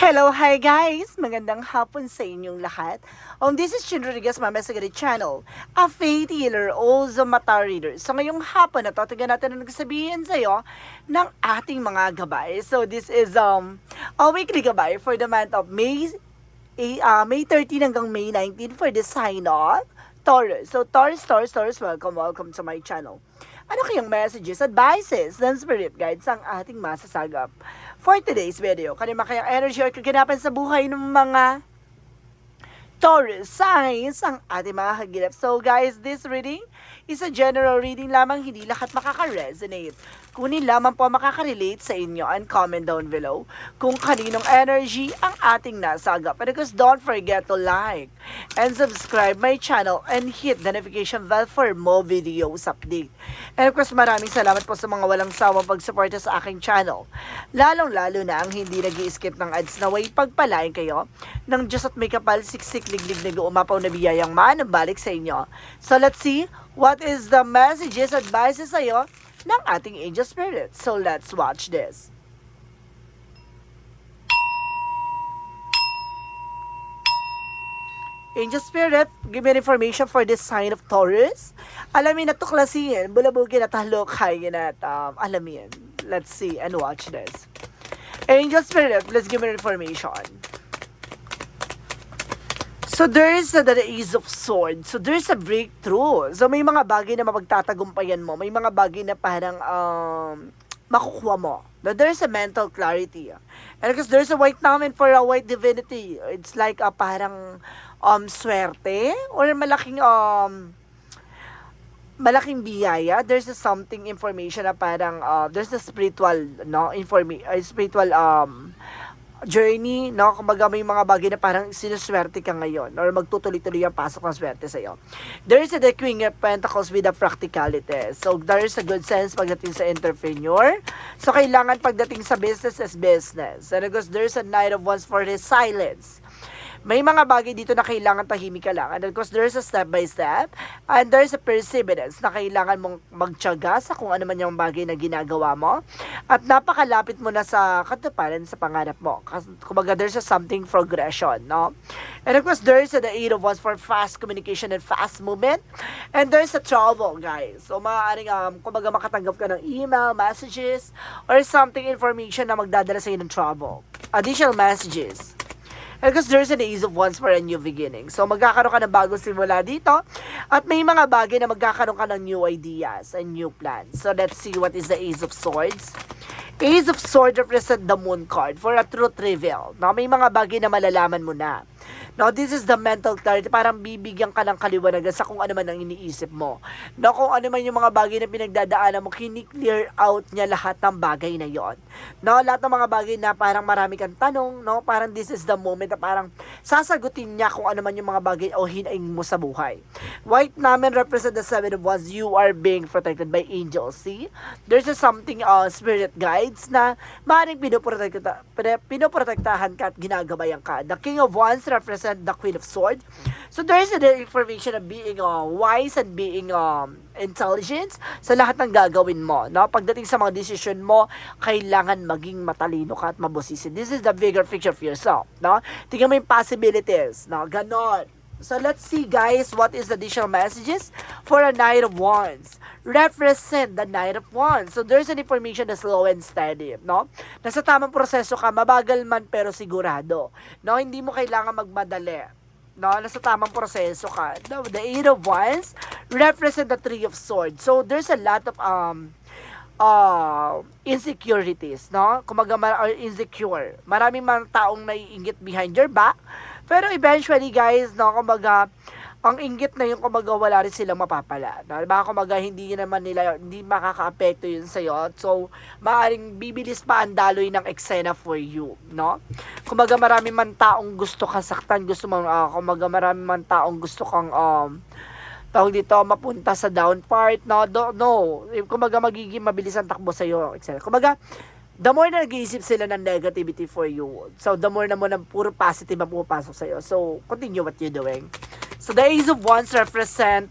Hello, hi guys! Magandang hapon sa inyong lahat. Um, this is Chin Rodriguez, Mama Sagari Channel, a faith healer, also mata reader. So ngayong hapon na to, tignan natin ang nagsabihin sa'yo ng ating mga gabay. So this is um a weekly gabay for the month of May, uh, May 13 hanggang May 19 for the sign of Taurus. So Taurus, Taurus, Taurus, welcome, welcome to my channel. Ano kayang messages, advices, and spirit guides ang ating masasagap for today's video? Kanima kayang energy or kaganapan sa buhay ng mga Taurus signs ang ating mga hagilap. So guys, this reading is a general reading lamang, hindi lahat makaka-resonate. Kunin lamang po makaka-relate sa inyo and comment down below kung kaninong energy ang ating nasagap. And because don't forget to like and subscribe my channel and hit the notification bell for more videos update. And of course, maraming salamat po sa mga walang sawang pagsuporta sa aking channel. Lalong-lalo na ang hindi nag skip ng ads na way pagpalain kayo ng Diyos at may kapal siksik liglig na umapaw na biyayang manabalik sa inyo. So let's see what is the messages, advices sa'yo ng ating angel spirit. So let's watch this. Angel Spirit, give me information for this sign of Taurus. Alamin na tuklasin, bulabugin at halokay at um, alamin. Let's see and watch this. Angel Spirit, let's give me information. So there's a, the Ace of Swords. So there's a breakthrough. So may mga bagay na mapagtatagumpayan mo. May mga bagay na parang um, makukuha mo. Now, there's a mental clarity. And because there's a white diamond for a white divinity. It's like a parang um, swerte or malaking um, malaking biyaya. There's a something information na parang uh, there's a spiritual no informa- uh, spiritual um journey, no? Kumbaga may mga bagay na parang sinuswerte ka ngayon or magtutuloy-tuloy ang pasok ng swerte sa'yo. There is a the Queen of Pentacles with a practicality. So, there is a good sense pagdating sa entrepreneur. So, kailangan pagdating sa business as business. And because there's a Knight of Wands for his silence. May mga bagay dito na kailangan tahimik ka lang. And of course, there's a step by step. And there's a perseverance na kailangan mong magtyaga sa kung ano man yung bagay na ginagawa mo. At napakalapit mo na sa katuparan sa pangarap mo. Kumbaga, there's a something progression, no? And of course, there's a the eight of wands for fast communication and fast movement. And there's a travel, guys. So, maaaring, um, kumbaga, makatanggap ka ng email, messages, or something information na magdadala sa iyo ng travel. Additional messages. Because there's an Ace of Wands for a new beginning. So, magkakaroon ka ng bagong simula dito. At may mga bagay na magkakaroon ka ng new ideas and new plans. So, let's see what is the Ace of Swords. Ace of Swords represent the Moon card for a truth reveal. No, may mga bagay na malalaman mo na. No, this is the mental clarity. Parang bibigyan ka ng kaliwanagan sa kung ano man ang iniisip mo. No, kung ano man yung mga bagay na pinagdadaanan mo, kini-clear out niya lahat ng bagay na yon. No, lahat ng mga bagay na parang marami kang tanong, no, parang this is the moment na parang sasagutin niya kung ano man yung mga bagay o hinaing mo sa buhay. White namin represent the seven of wands. You are being protected by angels. See? There's a something uh, spirit guides na maaaring pinoprotekta, pinoprotektahan ka at ginagabayan ka. The king of wands represent the queen of swords. So there's the information of being uh, wise and being um, intelligent sa lahat ng gagawin mo. No? Pagdating sa mga decision mo, kailangan maging matalino ka at mabusisi. This is the bigger picture of yourself. No? Tingnan mo yung possibilities. No? Ganon. So let's see guys what is the additional messages for a Knight of Wands. Represent the Knight of Wands. So there's an information na slow and steady, no? Nasa tamang proseso ka, mabagal man pero sigurado. No, hindi mo kailangan magmadali. No, nasa tamang proseso ka. No, the Eight of Wands represent the Three of Swords. So there's a lot of um uh, insecurities, no? Kumaga ma- or insecure. Maraming mga taong naiingit behind your back. Pero eventually, guys, no, kumbaga, ang inggit na yung kumbaga wala rin silang mapapala. No? Baka kumbaga hindi naman nila, hindi makaka-apekto yun sa'yo. So, maaring bibilis pa ang daloy ng eksena for you, no? Kumbaga marami man taong gusto kang saktan, gusto mong, uh, kumbaga marami man taong gusto kang, um, tawag dito, mapunta sa down part, no? Do, no. Kumbaga magiging mabilis ang takbo sa'yo, etc. Kumbaga, the more na nag-iisip sila ng negativity for you, so the more na mo na puro positive ang pumapasok sa'yo. So, continue what you're doing. So, the Ace of Wands represent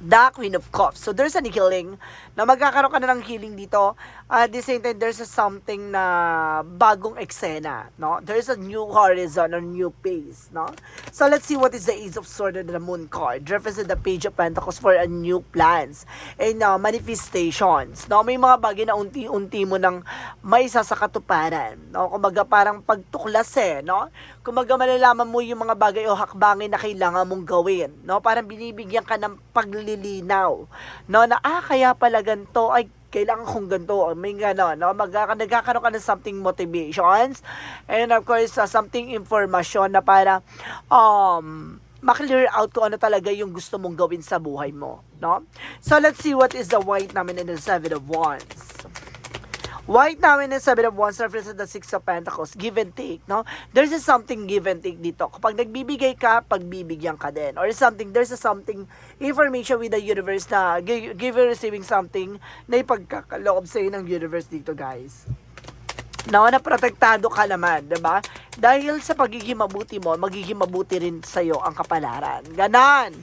the Queen of Cups. So, there's an healing na magkakaroon ka na ng healing dito at the same time, there's a something na bagong eksena, no? There's a new horizon, a new pace, no? So, let's see what is the Ace of Swords and the Moon card. Represent the Page of Pentacles for a new plans and uh, manifestations, no? May mga bagay na unti-unti mo nang may isa sa katuparan, no? Kumbaga, parang pagtuklas eh, no? Kumbaga, malalaman mo yung mga bagay o hakbangin na kailangan mong gawin, no? Parang binibigyan ka ng paglilinaw, no? Na, ah, kaya pala ganito, ay, kailangan kong ganito, may gano'n, no? Magkaka, nagkakaroon ka ng something motivations, and of course, uh, something information na para, um, maklear out kung ano talaga yung gusto mong gawin sa buhay mo, no? So, let's see what is the white namin in the Seven of Wands. White namin in Seven of Wands represents the Six of Pentacles. Give and take, no? There's a something give and take dito. Kapag nagbibigay ka, pagbibigyan ka din. Or something, there's a something information with the universe na give, give and receiving something na ipagkakaloob sa'yo ng universe dito, guys. No, na protektado ka naman, 'di ba? Dahil sa pagiging mabuti mo, magiging mabuti rin sa iyo ang kapalaran. Ganan.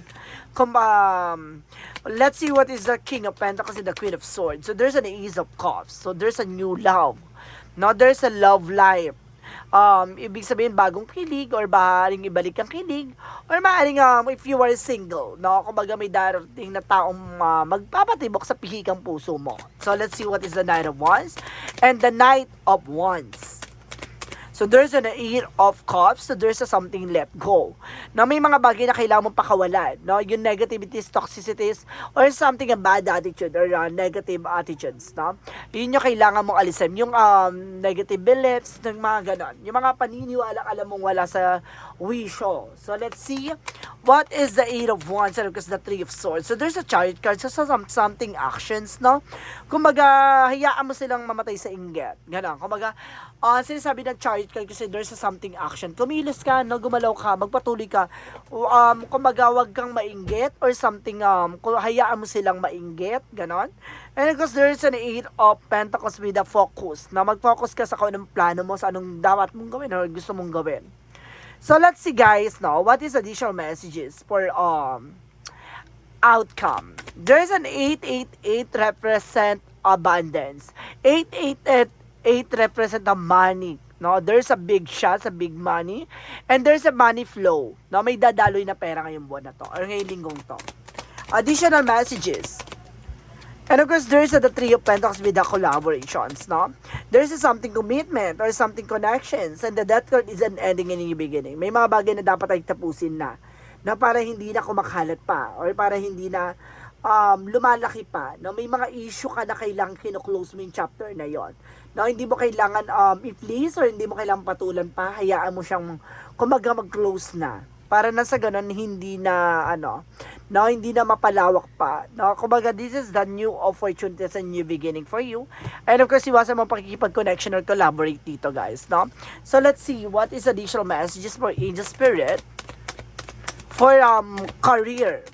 Kung, um, let's see what is the King of Pentacles and the Queen of Swords. So there's an Ace of Cups. So there's a new love. No, there's a love life. Um, ibig sabihin bagong kilig or maaaring ibalik ang kilig or maaaring um, if you are single, no? Kumbaga may darating na taong uh, magpapatibok sa pihikang puso mo. So let's see what is the Knight of Wands and the Knight of Wands. So there's an eight of cups, so there's a something let go. Na may mga bagay na kailangan mong pakawalan, no? Yung negativities, toxicities, or something a bad attitude or uh, negative attitudes, no? Yun yung kailangan mong alisin. Yung um, negative beliefs, ng mga ganon. Yung mga paniniwala, alam mong wala sa wisho. So let's see what is the eight of wands and because the three of swords. So there's a chariot card, so some, something actions, no? Kumbaga, hayaan mo silang mamatay sa inggit. Ganon. Kumbaga, uh, sinasabi ng chariot card kasi there's a something action. Kumilos ka, no, gumalaw ka, magpatuloy ka. Um, kumbaga, wag kang mainggit or something, um, hayaan mo silang mainggit, ganon. And because there's an eight of pentacles with a focus, na mag-focus ka sa kung anong plano mo, sa anong dapat mong gawin or gusto mong gawin. So let's see guys now, what is additional messages for um outcome. There's an 888 represent abundance. 888 represent the money. No, there's a big shot, a big money, and there's a money flow. No, may dadaloy na pera ngayong buwan na to, or ngayong linggong to. Additional messages. And of course, there's a, the Three of Pentacles with the collaborations, no? There's a something commitment or something connections. And the Death card is an ending and a new beginning. May mga bagay na dapat ay tapusin na. Na para hindi na kumakalat pa. Or para hindi na um, lumalaki pa. No? May mga issue ka na kailangan kino-close mo yung chapter na yon. No? Hindi mo kailangan um, i-please or hindi mo kailangan patulan pa. Hayaan mo siyang kumaga mag-close na para na sa ganun hindi na ano no hindi na mapalawak pa. No kumbaga this is the new opportunity a new beginning for you. And of course iwasan mo pakikipag-connection or collaborate dito guys no? So let's see what is additional messages for angel spirit for um career.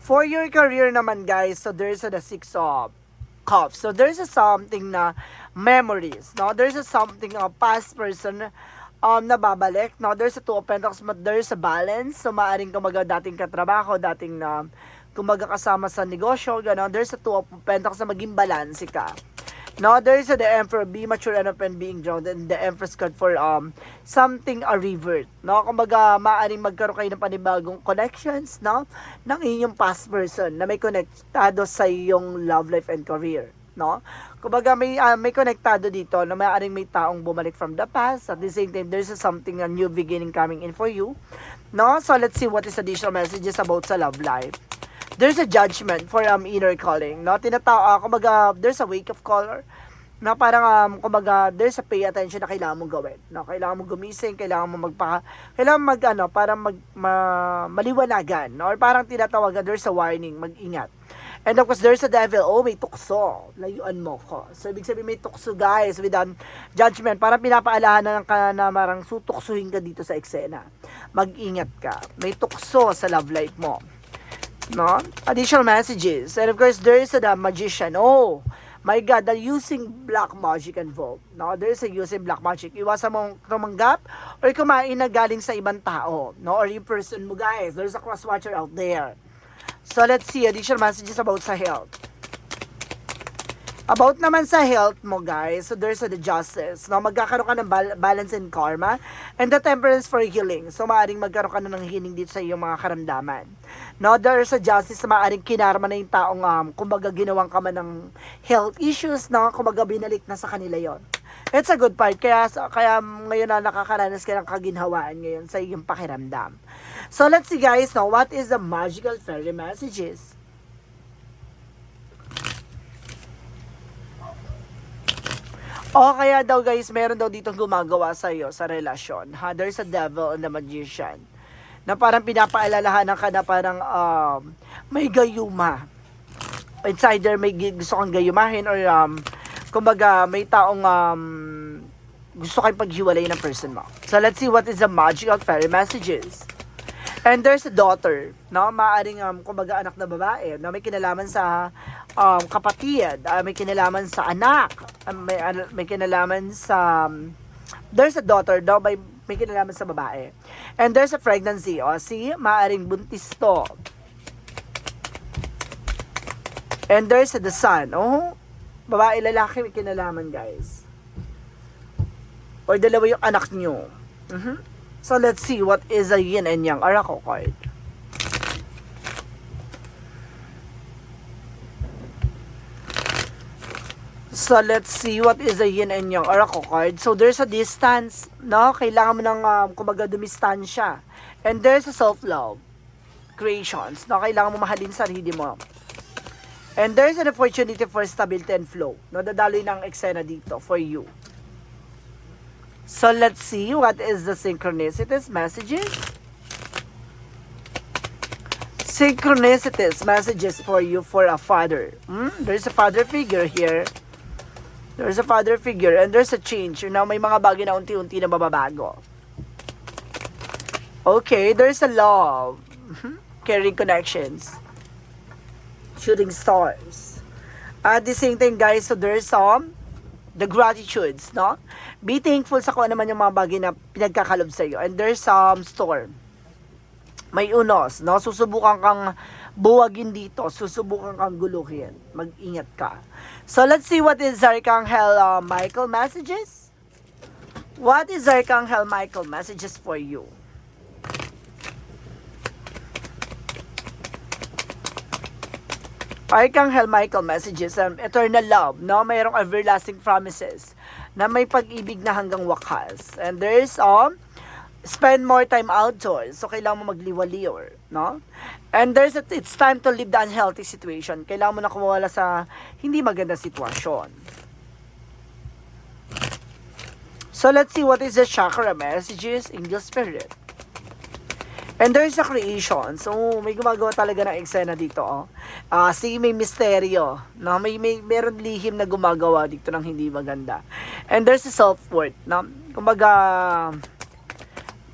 For your career naman guys so there's a the six of cups. So there's a something na memories no? There's a something a past person um, nababalik. No? There's a two of pentacles, but there's a balance. So, maaring kumaga dating katrabaho, dating na kumaga kasama sa negosyo, gano'n. There's a two of pentacles na maging balance ka. No, there's a the emperor, be mature enough and being drowned, and the empress card for um something a revert. No, kumbaga maaring magkaroon kayo ng panibagong connections, no, ng inyong past person na may konektado sa iyong love life and career no? Kumbaga may uh, may konektado dito na maaaring may taong bumalik from the past at the same time there's something a new beginning coming in for you. No? So let's see what is additional messages about sa love life. There's a judgment for um inner calling, no? Tinatawag uh, kumbaga there's a wake up caller na parang um, kumbaga there's a pay attention na kailangan mong gawin. No? Kailangan mong gumising, kailangan mong magpa kailangan mag ano, para mag ma, maliwanagan, no? or parang tinatawagan there's a warning, mag-ingat. And of course, there's a devil. Oh, may tukso. Layuan mo ko. So, ibig sabihin may tukso, guys, with um, judgment. Parang pinapaalahanan ka na marang sutuksuhin ka dito sa eksena. Mag-ingat ka. May tukso sa love life mo. No? Additional messages. And of course, there is a the magician. Oh, my God, they're using black magic involved. No? There is a using black magic. Iwasan mong tumanggap or kumain na galing sa ibang tao. No? Or yung person mo, guys. There's a cross-watcher out there. So let's see additional messages about sa health. About naman sa health mo, guys, so there's the justice. No? Magkakaroon ka ng bal- balance and karma and the temperance for healing. So, maaaring magkaroon ka na ng healing dito sa iyong mga karamdaman. No, there's a justice na maaaring kinarma na yung taong, um, kumbaga, ginawang ka man ng health issues, no? Kumbaga, binalik na sa kanila yon. It's a good part. Kaya, kaya ngayon na nakakaranas ka ng kaginhawaan ngayon sa iyong pakiramdam. So, let's see, guys, no? What is the magical fairy messages? O kaya daw guys, meron daw dito gumagawa sa iyo sa relasyon. Ha? There's a devil and a magician. Na parang pinapaalalahanan ka na parang um, may gayuma. It's either may gusto kang gayumahin or um, kumbaga may taong um, gusto kang paghiwalay ng person mo. So let's see what is the magical fairy messages. And there's a daughter, no? Maaring um, kumbaga anak na babae, na may kinalaman sa um, kapatid, ah, may kinalaman sa anak, ah, may, ano- may kinalaman sa um, there's a daughter daw may may kinalaman sa babae. And there's a pregnancy, o see, maaring buntis to. And there's a the son, oh, babae lalaki may kinalaman, guys. Or dalawa yung anak nyo. Mhm. So let's see what is a yin and yang oracle card. So let's see what is a yin and yang oracle card. So there's a distance, no? Kailangan mo ng um, kumbaga dumistansya. And there's a self-love creations, no? Kailangan mo mahalin sarili mo. And there's an opportunity for stability and flow. No, dadaloy ng eksena dito for you. So let's see what is the synchronicities messages. Synchronicities messages for you for a father. Hmm? There's a father figure here. There's a father figure and there's a change. You know, may mga bagay na unti-unti na mababago. Okay, there's a love. Mhm. Caring connections. Shooting stars. At the same time, guys, so there's some the gratitudes, no? Be thankful sa kung ano man yung mga bagay na pinagkakalob sa iyo. And there's some storm. May unos, no? Susubukan kang buwagin dito. Susubukan kang guluhin. Mag-ingat ka. So, let's see what is Archangel uh, Michael messages. What is Archangel Michael messages for you? Archangel Michael messages um, eternal love, no? Mayroong everlasting promises na may pag-ibig na hanggang wakas. And there's um spend more time outdoors. So kailangan mo magliwaliw, no? And there's a, it's time to leave the unhealthy situation. Kailangan mo na kumawala sa hindi maganda sitwasyon. So let's see what is the chakra messages, angel spirit. And there's a creation. So, may gumagawa talaga ng eksena dito, oh. Ah, see, may misteryo. No? May, may, meron lihim na gumagawa dito ng hindi maganda. And there's a self-worth. No? Kumbaga,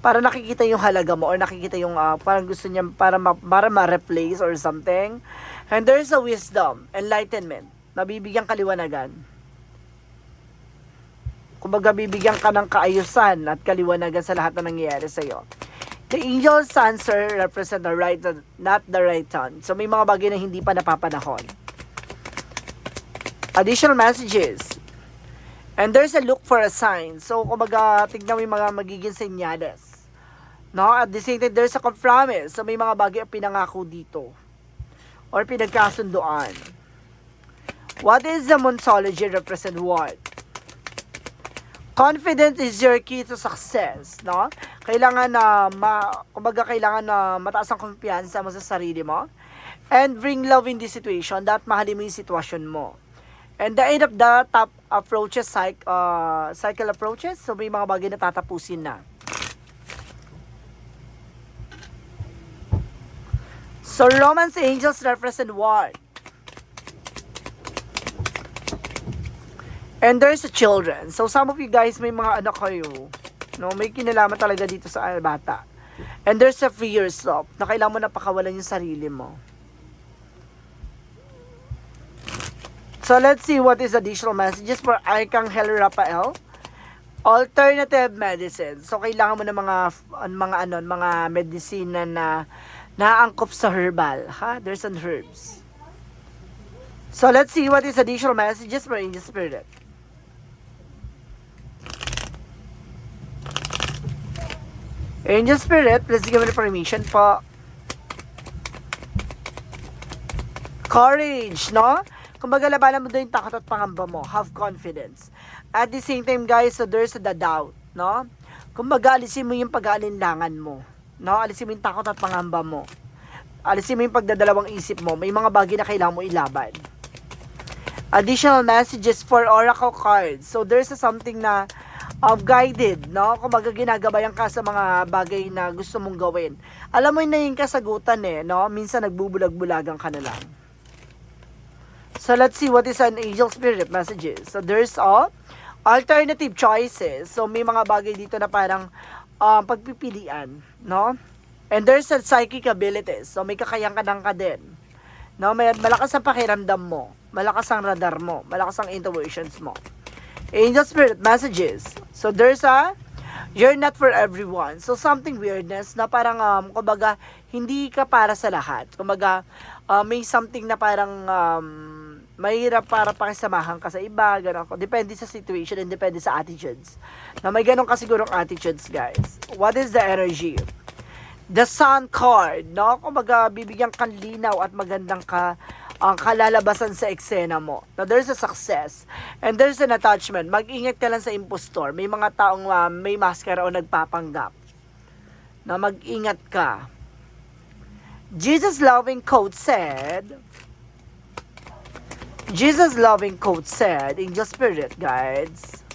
para nakikita yung halaga mo or nakikita yung ah, parang gusto niya para ma, para ma-replace or something. And there's a wisdom, enlightenment. Nabibigyan kaliwanagan. Kumbaga, bibigyan ka ng kaayusan at kaliwanagan sa lahat na nangyayari sa'yo. The angel's answer represent the right, not the right time. So may mga bagay na hindi pa napapanahon. Additional messages. And there's a look for a sign. So kumbaga, tignan mo yung mga magiging senyales. No? At the same time, there's a compromise. So may mga bagay ang pinangako dito. Or pinagkasunduan. What is the Monsology represent what? Confidence is your key to success, no? Kailangan na ma, kumbaga kailangan na mataas ang kumpiyansa mo sa sarili mo. And bring love in this situation, that mahalin mo yung sitwasyon mo. And the end of the top approaches, cycle, uh, cycle approaches, so may mga bagay na tatapusin na. So romance angels represent what? And there's a children. So some of you guys may mga anak kayo. No, may kinalaman talaga dito sa bata. And there's a free yourself na kailangan mo na pakawalan yung sarili mo. So let's see what is additional messages for Archangel Raphael. Alternative medicine. So kailangan mo ng mga mga ano, mga medisina na naangkop sa herbal, ha? There's an herbs. So let's see what is additional messages for Angel Spirit. Angel Spirit, please give me information po. Courage, no? Kumbaga labanan mo doon yung takot at pangamba mo. Have confidence. At the same time, guys, so there's the doubt, no? Kumbaga, alisin mo yung pag-aalinlangan mo. No? Alisin mo yung takot at pangamba mo. Alisin mo yung pagdadalawang isip mo. May mga bagay na kailangan mo ilaban. Additional messages for oracle cards. So, there's a something na of guided, no? Kumbaga ginagabayan ka sa mga bagay na gusto mong gawin. Alam mo yun na yung kasagutan eh, no? Minsan nagbubulag-bulagan ka na lang. So let's see what is an angel spirit messages. So there's all alternative choices. So may mga bagay dito na parang um, pagpipilian, no? And there's a psychic abilities. So may kakayang ka ka din. No, may malakas ang pakiramdam mo, malakas ang radar mo, malakas ang intuitions mo. Angel spirit messages. So there's a you're not for everyone. So something weirdness na parang um kumbaga hindi ka para sa lahat. Kumbaga uh, may something na parang um mahirap para pakisamahan ka sa iba, gano'n. Depende sa situation and depende sa attitudes. Na may ganun ka sigurong attitudes, guys. What is the energy? The Sun card, no? Kumbaga, bibigyan kang linaw at magandang ka ang kalalabasan sa eksena mo. Now, there's a success. And there's an attachment. Mag-ingat ka lang sa impostor. May mga taong uh, may maskara o nagpapanggap. Na mag-ingat ka. Jesus loving quote said, Jesus loving quote said, Angel Spirit guides,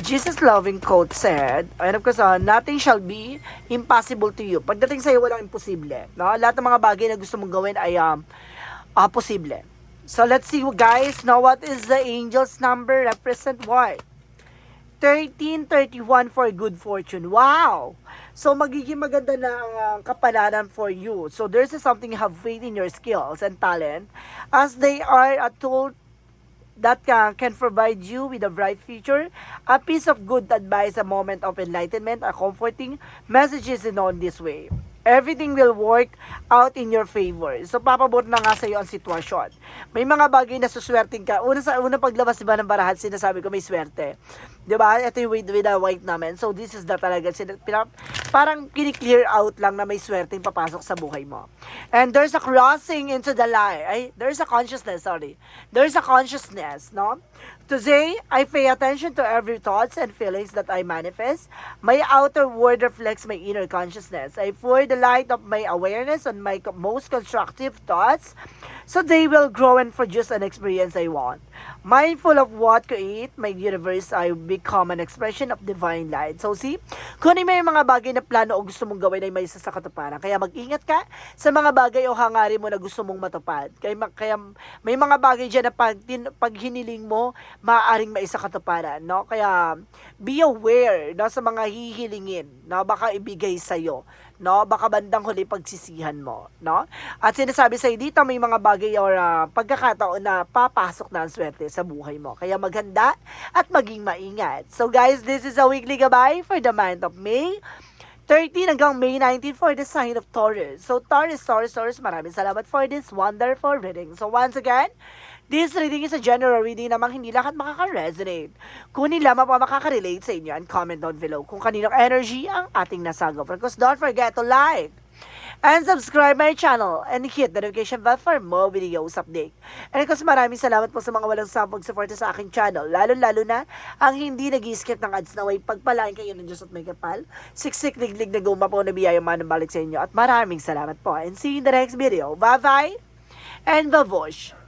Jesus loving quote said, and of course, uh, nothing shall be impossible to you. Pagdating sa iyo, walang imposible. No? Lahat ng mga bagay na gusto mong gawin ay um, uh, posible. So let's see guys, now what is the angel's number? Represent what? 1331 for good fortune. Wow! So magiging maganda na ang uh, kapalaran for you. So there's something you have faith in your skills and talent as they are a tool that can, can provide you with a bright future, a piece of good advice, a moment of enlightenment, a comforting messages in on this way. Everything will work out in your favor. So, papabot na nga sa iyo ang sitwasyon. May mga bagay na suswerting ka. Una sa una paglabas diba ng barahan, sinasabi ko may swerte. 'Di ba? Ito yung with, with the white namin. So, this is the talaga. Sin- parang kini-clear out lang na may swerteng papasok sa buhay mo. And there's a crossing into the light. Ay, there's a consciousness, sorry. There's a consciousness, no? Today, I pay attention to every thoughts and feelings that I manifest. My outer world reflects my inner consciousness. I pour the light of my awareness on my most constructive thoughts so they will grow and produce an experience I want. Mindful of what create my universe, I become an expression of divine light. So see, kung may mga bagay na plano o gusto mong gawin ay may isa sa katuparan. Kaya mag-ingat ka sa mga bagay o hangarin mo na gusto mong matupad. Kaya, kaya may mga bagay dyan na pag, tin, pag hiniling mo, maaaring maisa katuparan. No? Kaya be aware no, sa mga hihilingin na baka ibigay sa'yo no? Baka bandang huli pagsisihan mo, no? At sinasabi sa dito may mga bagay or uh, pagkakataon na papasok na ang swerte sa buhay mo. Kaya maghanda at maging maingat. So guys, this is a weekly gabay for the month of May. 13 hanggang May 19 for the sign of Taurus. So Taurus, Taurus, Taurus, maraming salamat for this wonderful reading. So once again, This reading is a general reading namang hindi lahat makaka-resonate. Kung hindi lamang pa makaka-relate sa inyo and comment down below kung kaninong energy ang ating nasagap. Of course, don't forget to like and subscribe my channel and hit the notification bell for more videos update. And of course, maraming salamat po sa mga walang sampag suporta sa aking channel. Lalo-lalo na ang hindi nag skip ng ads na way pagpalain kayo ng Diyos at may kapal. Siksik liglig na gumapaw na biyaya man balik sa inyo. At maraming salamat po. And see you in the next video. Bye-bye and babush!